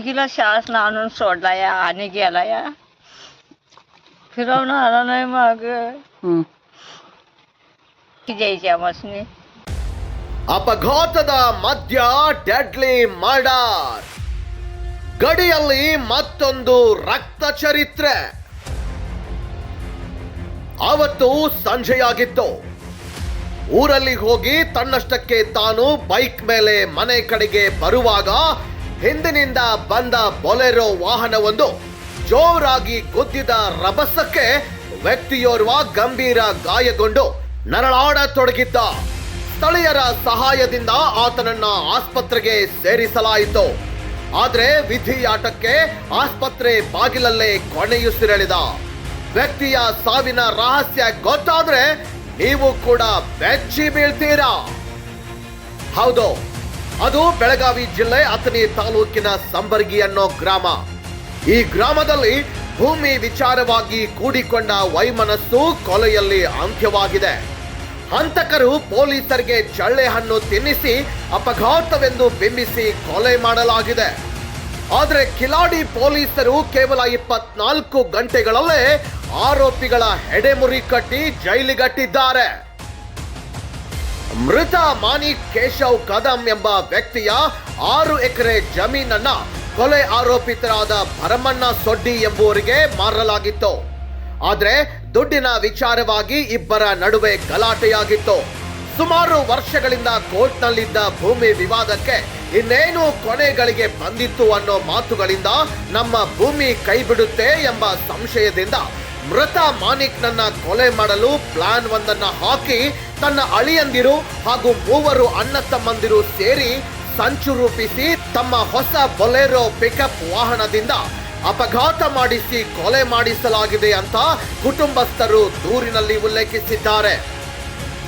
पोरगीला शाळेत आणून सोडला या आणि गेला या फिरवणं आला नाही मग द्यायची आम्हाला ಅಪಘಾತದ ಮಧ್ಯ ಡೆಡ್ಲಿ ಮರ್ಡರ್ ಗಡಿಯಲ್ಲಿ ಮತ್ತೊಂದು ರಕ್ತ ಚರಿತ್ರೆ ಆವತ್ತು ಸಂಜೆಯಾಗಿತ್ತು ಊರಲ್ಲಿ ಹೋಗಿ ತನ್ನಷ್ಟಕ್ಕೆ ತಾನು ಬೈಕ್ ಮೇಲೆ ಮನೆ ಕಡೆಗೆ ಬರುವಾಗ ಹಿಂದಿನಿಂದ ಬಂದ ಬೊಲೆರೋ ವಾಹನವೊಂದು ಜೋರಾಗಿ ಗುದ್ದಿದ ರಭಸಕ್ಕೆ ವ್ಯಕ್ತಿಯೋರ್ವ ಗಂಭೀರ ಗಾಯಗೊಂಡು ನರಳಾಡತೊಡಗಿದ್ದ ಸ್ಥಳೀಯರ ಸಹಾಯದಿಂದ ಆತನನ್ನ ಆಸ್ಪತ್ರೆಗೆ ಸೇರಿಸಲಾಯಿತು. ಆದರೆ ವಿಧಿಯಾಟಕ್ಕೆ ಆಸ್ಪತ್ರೆ ಬಾಗಿಲಲ್ಲೇ ಕೊನೆಯುಸಿರೆಳೆದ ವ್ಯಕ್ತಿಯ ಸಾವಿನ ರಹಸ್ಯ ಗೊತ್ತಾದ್ರೆ ನೀವು ಕೂಡ ಬೆಚ್ಚಿ ಬೀಳ್ತೀರಾ? ಹೌದು. ಅದು ಬೆಳಗಾವಿ ಜಿಲ್ಲೆ ಅಥಣಿ ತಾಲೂಕಿನ ಸಂಬರ್ಗಿ ಅನ್ನೋ ಗ್ರಾಮ. ಈ ಗ್ರಾಮದಲ್ಲಿ ಭೂಮಿ ವಿಚಾರವಾಗಿ ಕೂಡಿಕೊಂಡ ವೈಮನಸ್ಸು ಕೊಲೆಯಲ್ಲಿ ಅಂತ್ಯವಾಗಿದೆ. ಹಂತಕರು ಪೊಲೀಸರಿಗೆ ಚಳ್ಳೆ ಹಣ್ಣು ತಿನ್ನಿಸಿ ಅಪಘಾತವೆಂದು ಬಿಂಬಿಸಿ ಕೊಲೆ ಮಾಡಲಾಗಿದೆ. ಆದರೆ ಕಿಲಾಡಿ ಪೊಲೀಸರು ಕೇವಲ ಇಪ್ಪತ್ನಾಲ್ಕು ಗಂಟೆಗಳಲ್ಲೇ ಆರೋಪಿಗಳ ಹೆಡೆಮುರಿ ಕಟ್ಟಿ ಜೈಲಿಗಟ್ಟಿದ್ದಾರೆ. ಮೃತ ಮಾನಿ ಕೇಶವ್ ಕದಂ ಎಂಬ ವ್ಯಕ್ತಿಯ ಆರು ಎಕರೆ ಜಮೀನನ್ನ ಕೊಲೆ ಆರೋಪಿತರಾದ ಭರಮಣ್ಣ ಸೊಡ್ಡಿ ಎಂಬುವರಿಗೆ ಮಾರಲಾಗಿತ್ತು. ಆದರೆ ದುಡ್ಡಿನ ವಿಚಾರವಾಗಿ ಇಬ್ಬರ ನಡುವೆ ಗಲಾಟೆಯಾಗಿತ್ತು. ಸುಮಾರು ವರ್ಷಗಳಿಂದ ಕೋರ್ಟ್ನಲ್ಲಿದ್ದ ಭೂಮಿ ವಿವಾದಕ್ಕೆ ಇನ್ನೇನು ಕೊನೆಗಳಿಗೆ ಬಂದಿತ್ತು ಅನ್ನೋ ಮಾತುಗಳಿಂದ ನಮ್ಮ ಭೂಮಿ ಕೈಬಿಡುತ್ತೆ ಎಂಬ ಸಂಶಯದಿಂದ ಮೃತ ಮಾನಿಕ್ನನ್ನ ಕೊಲೆ ಮಾಡಲು ಪ್ಲಾನ್ ಒಂದನ್ನ ಹಾಕಿ ತನ್ನ ಅಳಿಯಂದಿರು ಹಾಗೂ ಮೂವರು ಅಣ್ಣ ತಮ್ಮಂದಿರು ಸೇರಿ ಸಂಚು ರೂಪಿಸಿ ತಮ್ಮ ಹೊಸ ಬೊಲೆರೋ ಪಿಕಪ್ ವಾಹನದಿಂದ ಅಪಘಾತ ಮಾಡಿಸಿ ಕೊಲೆ ಮಾಡಿಸಲಾಗಿದೆ ಅಂತ ಕುಟುಂಬಸ್ಥರು ದೂರಿನಲ್ಲಿ ಉಲ್ಲೇಖಿಸಿದ್ದಾರೆ.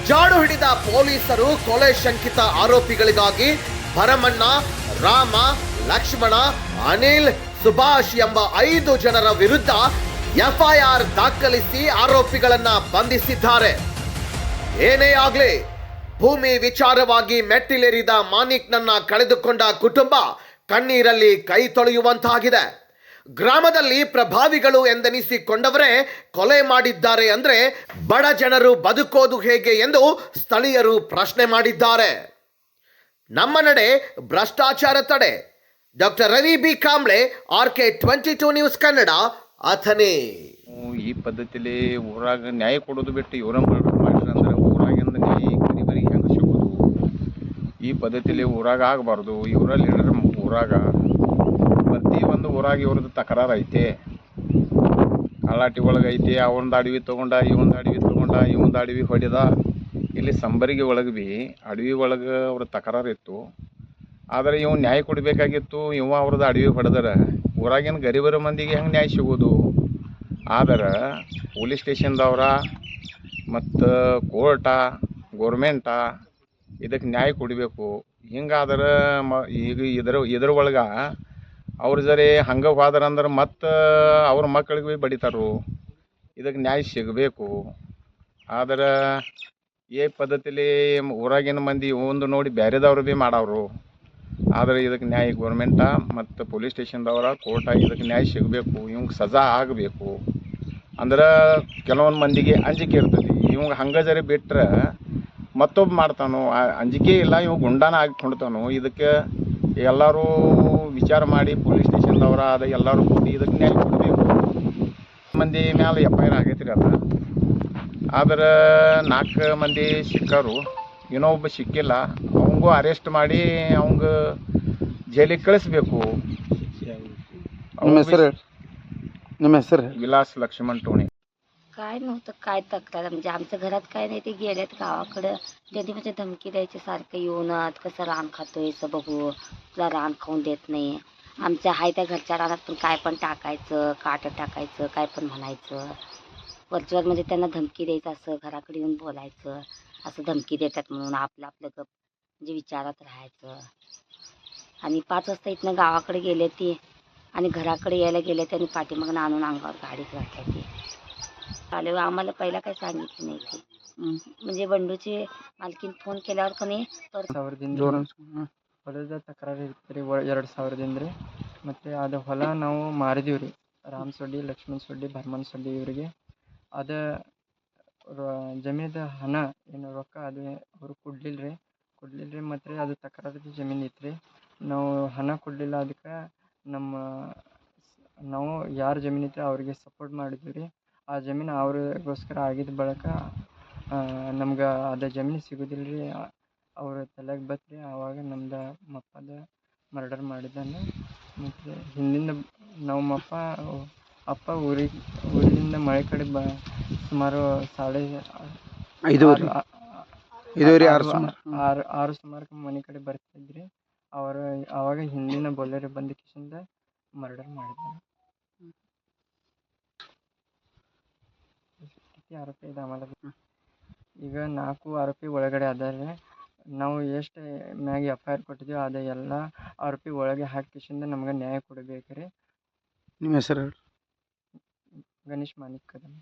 ಜಾಡು ಹಿಡಿದ ಪೊಲೀಸರು ಕೊಲೆ ಶಂಕಿತ ಆರೋಪಿಗಳಿಗಾಗಿ ಭರಮಣ್ಣ, ರಾಮ, ಲಕ್ಷ್ಮಣ, ಅನಿಲ್, ಸುಭಾಷ್ ಎಂಬ ಐದು ಜನರ ವಿರುದ್ಧ ಎಫ್ಐಆರ್ ದಾಖಲಿಸಿ ಆರೋಪಿಗಳನ್ನ ಬಂಧಿಸಿದ್ದಾರೆ. ಏನೇ ಆಗ್ಲಿ, ಭೂಮಿ ವಿಚಾರವಾಗಿ ಮೆಟ್ಟಿಲೇರಿದ ಮಾನಿಕ್ನನ್ನ ಕಳೆದುಕೊಂಡ ಕುಟುಂಬ ಕಣ್ಣೀರಲ್ಲಿ ಕೈ ತೊಳೆಯುವಂತಾಗಿದೆ. ಗ್ರಾಮದಲ್ಲಿ ಪ್ರಭಾವಿಗಳು ಎಂದೆನಿಸಿಕೊಂಡವರೇ ಕೊಲೆ ಮಾಡಿದ್ದಾರೆ ಅಂದ್ರೆ ಬಡ ಜನರು ಬದುಕೋದು ಹೇಗೆ ಎಂದು ಸ್ಥಳೀಯರು ಪ್ರಶ್ನೆ ಮಾಡಿದ್ದಾರೆ. ನಮ್ಮ ನಡೆ ಭ್ರಷ್ಟಾಚಾರ ತಡೆ. Doctor Ravi B Kamble R K twenty two news Kannada ನಾವು ಈ ಪದ್ಧತಿಲಿ ಊರಾಗ ನ್ಯಾಯ ಕೊಡೋದು ಬಿಟ್ಟು ಇವರ ಮಾಡಿದ್ರೆ ಊರಾಗಿಂದ ನ್ಯಾಯ ಗರೀಬರಿಗೆ ಹೆಂಗೆ ಸಿಗೋದು? ಈ ಪದ್ಧತಿಲಿ ಊರಾಗ ಆಗಬಾರ್ದು. ಇವರಲ್ಲಿ ಹೇಳಿದ್ರೆ ಊರಾಗ ಪ್ರತಿ ಒಂದು ಊರಾಗ ಇವ್ರದ್ದು ತಕರಾರು ಐತೆ. ಕಳ್ಳಾಟಿ ಒಳಗೆ ಐತಿ ಅವನದು ಅಡವಿ ತೊಗೊಂಡ ಇವೊಂದು ಅಡವಿ ತೊಗೊಂಡ ಇವೊಂದು ಅಡವಿ ಹೊಡೆದ. ಇಲ್ಲಿ ಸಂಬರಿಗೆ ಒಳಗೆ ಭೀ ಅಡವಿ ಒಳಗೆ ಅವ್ರ ತಕರಾರು ಇತ್ತು. ಆದರೆ ಇವ್ ನ್ಯಾಯ ಕೊಡಬೇಕಾಗಿತ್ತು, ಇವ ಅವ್ರದ್ದು ಅಡವಿ ಹೊಡೆದರ. ಊರಾಗಿನ ಗರೀಬರ ಮಂದಿಗೆ ಹೆಂಗೆ ನ್ಯಾಯ ಸಿಗೋದು ಆದ್ರೆ ಪೊಲೀಸ್ ಸ್ಟೇಷನ್ದವ್ರ ಮತ್ತು ಕೋರ್ಟ ಗೋರ್ಮೆಂಟ ಇದಕ್ಕೆ ನ್ಯಾಯ ಕೊಡಬೇಕು. ಹಿಂಗಾದ್ರೆ ಮ, ಈಗ ಇದ್ರ ಇದ್ರ ಒಳಗೆ ಅವ್ರ ಜರಿ ಹಂಗೆ ಹೋದ್ರಂದ್ರೆ ಮತ್ತು ಅವ್ರ ಮಕ್ಕಳಿಗೆ ಭೀ ಬಡಿತಾರು. ಇದಕ್ಕೆ ನ್ಯಾಯ ಸಿಗಬೇಕು. ಆದ್ರೆ ಈ ಪದ್ಧತಿಲಿ ಊರಾಗಿನ ಮಂದಿ ಒಂದು ನೋಡಿ ಬೇರೆದವ್ರು ಭೀ ಮಾಡವ್ರು. ಆದರೆ ಇದಕ್ಕೆ ನ್ಯಾಯ ಗೌರ್ಮೆಂಟ ಮತ್ತು ಪೊಲೀಸ್ ಸ್ಟೇಷನ್ದವರ ಕೋರ್ಟ ಇದಕ್ಕೆ ನ್ಯಾಯ ಸಿಗಬೇಕು. ಇವಂಗೆ ಸಜಾ ಆಗಬೇಕು. ಅಂದ್ರೆ ಕೆಲವೊಂದು ಮಂದಿಗೆ ಅಂಜಿಕೆ ಇರ್ತದೆ. ಇವಂಗೆ ಹಂಗೆ ಜರಿ ಬಿಟ್ಟರೆ ಮತ್ತೊಬ್ಬ ಮಾಡ್ತಾನೋ ಅಂಜಿಕೆ ಇಲ್ಲ ಇವ್ ಗುಂಡಾನ ಆಗಿಕೊಂಡ್ತಾನೋ ಇದಕ್ಕೆ ಎಲ್ಲರೂ ವಿಚಾರ ಮಾಡಿ ಪೊಲೀಸ್ ಸ್ಟೇಷನ್ದವರ ಅದ ಎಲ್ಲರೂ ಕೂಡಿ ಇದಕ್ಕೆ ನ್ಯಾಯ ಕೊಡಬೇಕು. ಮಂದಿ ಮ್ಯಾಲೆ ಎಫ್ ಐ ಆರ್ ಆಗೈತ್ರಿ ಅದ. ಆದ್ರೆ ನಾಲ್ಕು ಮಂದಿ ಸಿಕ್ಕರು, ಇನ್ನೊಬ್ಬ ಸಿಕ್ಕಿಲ್ಲ. ಅವಂಗೂ ಅರೆಸ್ಟ್ ಮಾಡಿ ಅವಂಗ ಜೈಲಿಗೆ ಕಳಿಸ್ಬೇಕು ನಿಮ್ಮ ಹೆಸರು ನಿಮ್ಮ ಹೆಸರು विलास लक्ष्मण टोणे काय नव्हतं काय तक्रार म्हणजे आमच्या घरात काय नाही ते गेलेत गावाकडं त्यांनी म्हणजे धमकी द्यायची सारखं येऊन कसं रान खातोय असं बघू तुला रान खाऊन देत नाही आमच्या हाय त्या घरच्या रानात पण काय पण टाकायचं काट टाकायचं काय पण म्हणायचं वरच्यावर म्हणजे त्यांना धमकी द्यायचं असं घराकडे येऊन बोलायचं असं धमकी देतात म्हणून आपलं आपलं गप म्हणजे विचारात राहायचं आणि पाच वाजता इथनं गावाकडे गेले ती आणि घराकडे यायला गेले त्यांनी पाठीमागून आणून अंगावर गाडीत घातल्या ती आले आम्हाला पहिला काही सांगितलं नाही ते म्हणजे बंडूची मालकीन फोन केल्यावर का नाही तर ಸಾವಿರದಿಂದ ಜೋರ ಹೊಲದ ತಕರಾರು ಇರುತ್ತೆ ರೀ ಎರಡು ಸಾವಿರದಿಂದ ರೀ ಮತ್ತು ಅದು ಹೊಲ ನಾವು ಮಾರಿದೀವಿ ರೀ ರಾಮ್ ಸೊಡ್ಡಿ ಲಕ್ಷ್ಮಣ್ ಸೊಡ್ಡಿ ಭರ್ಮನ್ ಸೊಡ್ಡಿ ಇವರಿಗೆ ಅದು ಜಮೀನದ ಹಣ ಏನು ರೊಕ್ಕ ಅದು ಅವರು ಕೊಡ್ಲಿಲ್ಲ ರೀ ಕೊಡ್ಲಿಲ್ಲ ರೀ ಮತ್ತು ರೀ ಅದು ತಕರಾರು ಜಮೀನು ಇತ್ತು ರೀ ನಾವು ಹಣ ಕೊಡಲಿಲ್ಲ ಅದಕ್ಕೆ ನಮ್ಮ ನಾವು ಯಾರ ಜಮೀನು ಇತ್ತು ಅವ್ರಿಗೆ ಸಪೋರ್ಟ್ ಮಾಡಿದ್ವಿ ರೀ. ಆ ಜಮೀನು ಅವ್ರಿಗೋಸ್ಕರ ಆಗಿದ್ದ ಬಳಿಕ ನಮ್ಗೆ ಅದು ಜಮೀನು ಸಿಗೋದಿಲ್ಲ ರೀ. ಅವ್ರ ತಲೆಗೆ ಬತ್ರಿ ಆವಾಗ ನಮ್ದು ಮಪ್ಪದ ಮರ್ಡರ್ ಮಾಡಿದ್ದಾನೆ. ಮತ್ತು ಹಿಂದಿಂದ ನಮ್ಮಪ್ಪ ಅಪ್ಪ ಊರಿಗೆ ಊರಿಂದ ಮಳೆ ಕಡೆ ಬ ಸುಮಾರು ಸಾಡೆ ಐದೂವರೆ. ಆರು- ರೀ ಆರು ಆರು- ಸುಮಾರು ಆರು ಆರು ಸುಮಾರು ಮನೆ ಕಡೆ ಬರ್ತಿದ್ರಿ ಅವರು ಅವಾಗ ಹಿಂದಿನ ಬೊಲೆರೋ ಬಂದ ಕಿಶಿಂದ ಮರ್ಡರ್ ಮಾಡಿದ್ರು ಆರೋಪಿ ಇದೆ ಆಮೇಲೆ? ಈಗ ನಾಲ್ಕು ಆರೋಪಿ ಒಳಗಡೆ ಅದಾರೆ. ನಾವು ಎಷ್ಟು ಮ್ಯಾಗೆ ಎಫ್ ಐ ಆರ್ ಕೊಟ್ಟಿದ್ದೀವಿ ಅದು ಎಲ್ಲ ಆರೋಪಿ ಒಳಗೆ ಹಾಕಿಸಿಂದ ನಮ್ಗೆ ನ್ಯಾಯ ಕೊಡಬೇಕು ರೀ ನಿಮ್ಮ ಹೆಸರು ಗಣೇಶ್ ಮಾನಿಕ್ ಕದಮ್